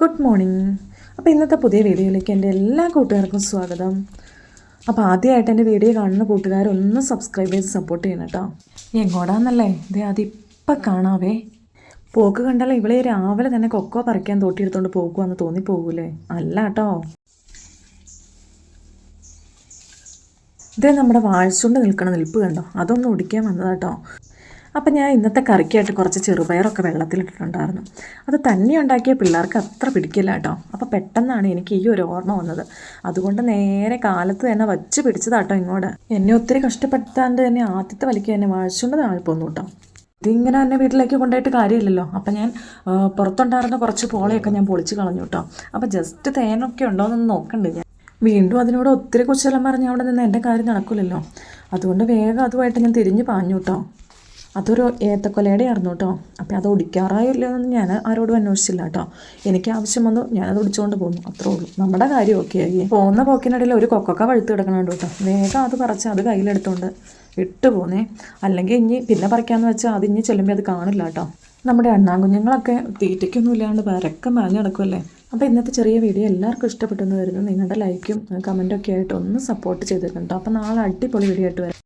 Good morning. അപ്പോൾ ഇന്നത്തെ പുതിയ വീഡിയോയിലേക്ക് എന്റെ എല്ലാ കൂട്ടുകാർക്കും സ്വാഗതം. അപ്പോൾ ആദ്യമായിട്ട് എന്റെ വീഡിയോ കാണുന്ന കൂട്ടുകാരൊന്ന് സബ്സ്ക്രൈബ് ചെയ്ത് സപ്പോർട്ട് ചെയ്യണം കേട്ടോ എങ്ങോടാന്നല്ലേ ഇത് അതിപ്പം കാണാവേ. പോക്ക് കണ്ടാലേ ഇവളെ രാവിലെ തന്നെ കൊക്കോ പറിക്കാൻ തോട്ടിയെടുത്തോണ്ട് പോകുവാന്ന് തോന്നിപ്പോകൂലേ അല്ല കേട്ടോ ഇതേ നമ്മുടെ വാഴ്ചുകൊണ്ട് നിൽക്കണ നിൽപ്പ് കണ്ടോ? അതൊന്നും ഒടിക്കാൻ വന്നതാട്ടോ അപ്പം ഞാൻ ഇന്നത്തെ കറിക്കായിട്ട് കുറച്ച് ചെറുപയറൊക്കെ വെള്ളത്തിലിട്ടിട്ടുണ്ടായിരുന്നു. അത് തന്നെ ഉണ്ടാക്കിയ പിള്ളേർക്ക് അത്ര പിടിക്കില്ല കേട്ടോ. അപ്പോൾ പെട്ടെന്നാണ് എനിക്ക് ഈ ഒരു ഓർമ്മ വന്നത്. അതുകൊണ്ട് നേരെ കാലത്ത് തന്നെ വച്ച് പിടിച്ചതാട്ടോ ഇങ്ങോട്ട്. എന്നെ ഒത്തിരി കഷ്ടപ്പെടുത്താണ്ട് തന്നെ ആദ്യത്തെ വലിക്ക് തന്നെ വാഴിച്ചുകൊണ്ട് താഴ്പോന്നു കേട്ടോ. ഇതിങ്ങനെ തന്നെ വീട്ടിലേക്ക് കൊണ്ടുപോയിട്ട് കാര്യമില്ലല്ലോ. അപ്പം ഞാൻ പുറത്തുണ്ടായിരുന്ന കുറച്ച് പോളയൊക്കെ ഞാൻ പൊളിച്ച് കളഞ്ഞു കേട്ടോ. അപ്പോൾ ജസ്റ്റ് തേനൊക്കെ ഉണ്ടോ എന്നൊന്ന് നോക്കണ്ട് ഞാൻ. വീണ്ടും അതിനോട് ഒത്തിരി കുശലം പറഞ്ഞ് അവിടെ നിന്ന് എന്റെ കാര്യം നടക്കില്ലല്ലോ അതുകൊണ്ട് വേഗം അതുമായിട്ട് ഞാൻ തിരിഞ്ഞ് പാഞ്ഞു കേട്ടോ. അതൊരു ഏത്തക്കൊലയുടെ ആയിരുന്നു കേട്ടോ. അപ്പോൾ അത് ഒടിക്കാറായില്ലെന്ന് ഞാൻ ആരോടും അന്വേഷിച്ചില്ല കേട്ടോ. എനിക്ക് ആവശ്യം വന്നു ഞാനത് ഒടിച്ചുകൊണ്ട് പോന്നു. അത്രേ ഉള്ളൂ. നമ്മുടെ കാര്യം ഓക്കെ ആയി. പോകുന്ന പോക്കിനിടയിൽ ഒരു കൊക്കൊക്കെ വഴുത്ത് കിടക്കണുണ്ട് കേട്ടോ. വേഗം അത് പറിച്ച് അത് കയ്യിലെടുത്തോണ്ട് ഇട്ട് പോന്നേ. അല്ലെങ്കിൽ ഇനി പിന്നെ പറിക്കാമെന്ന് വെച്ചാൽ അത് ഇനി ചെല്ലുമ്പോൾ അത് കാണില്ല കേട്ടോ. നമ്മുടെ അണ്ണാങ്കുഞ്ഞുങ്ങളൊക്കെ തീറ്റയ്ക്കൊന്നും ഇല്ലാണ്ട് പരക്കം മറിഞ്ഞ് നടക്കുമല്ലേ അപ്പോൾ ഇന്നത്തെ ചെറിയ വീഡിയോ എല്ലാവർക്കും ഇഷ്ടപ്പെട്ടെന്ന് വരുന്നു നിങ്ങളുടെ ലൈക്കും കമന്റൊക്കെ ആയിട്ട് ഒന്ന് സപ്പോർട്ട് ചെയ്തിട്ടുണ്ട് അപ്പോൾ നാളെ അടിപൊളി വീഡിയോ ആയിട്ട് വരാം.